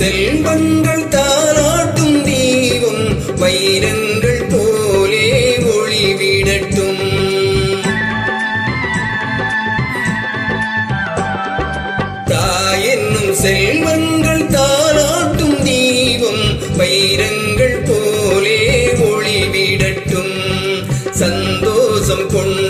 செல்வங்கள் தாராட்டும் தீபம் வைரங்கள் போலே ஒளிவிடட்டும். தாய் என்னும் செல்வங்கள் தாராட்டும் தீபம் வைரங்கள் போலே ஒளிவிடட்டும். சந்தோஷம் கொண்டு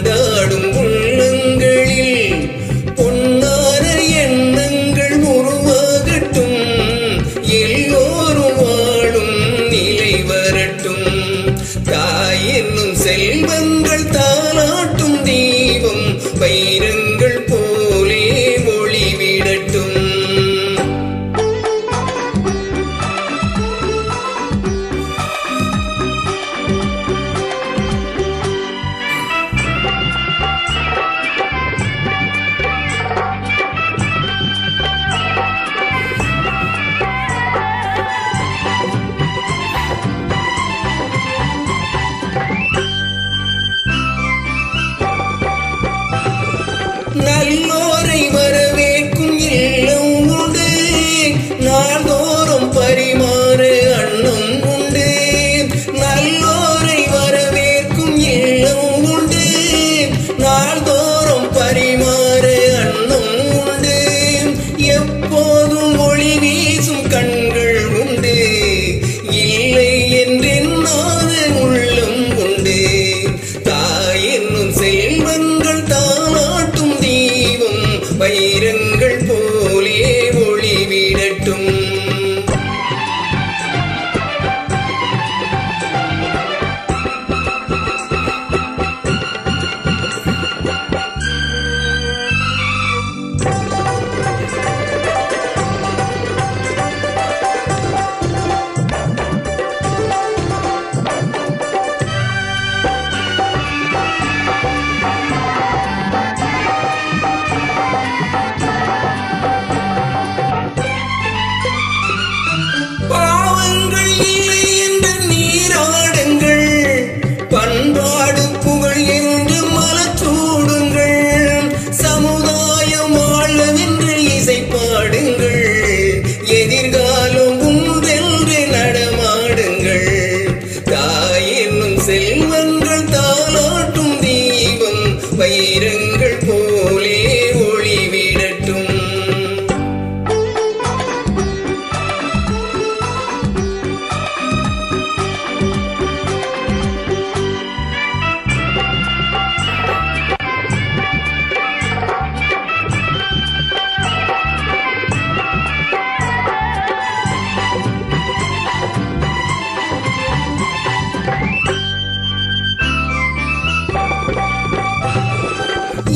Nelly. பண்பாடு புகழ் என்று மலச்சூடுங்கள் சமுதாயம் வாழவென்று இசை பாடுங்கள். எதிர்காலம் உண்டென்று நடமாடுங்கள். தாய் என்னும் செல்வங்கள் தாளாட்டும் தீபம் வைரங்கள்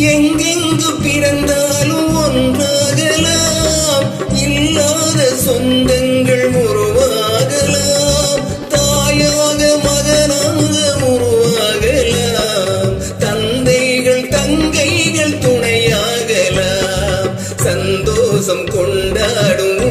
எங்கெங்கு பிறந்தாலும் ஒன்றாகலாம். இல்லாத சொந்தங்கள் உருவாகலாம். தாயாக மகனாக உருவாகலாம். தந்தைகள் தங்கைகள் துணையாகலாம். சந்தோஷம் கொண்டாடும்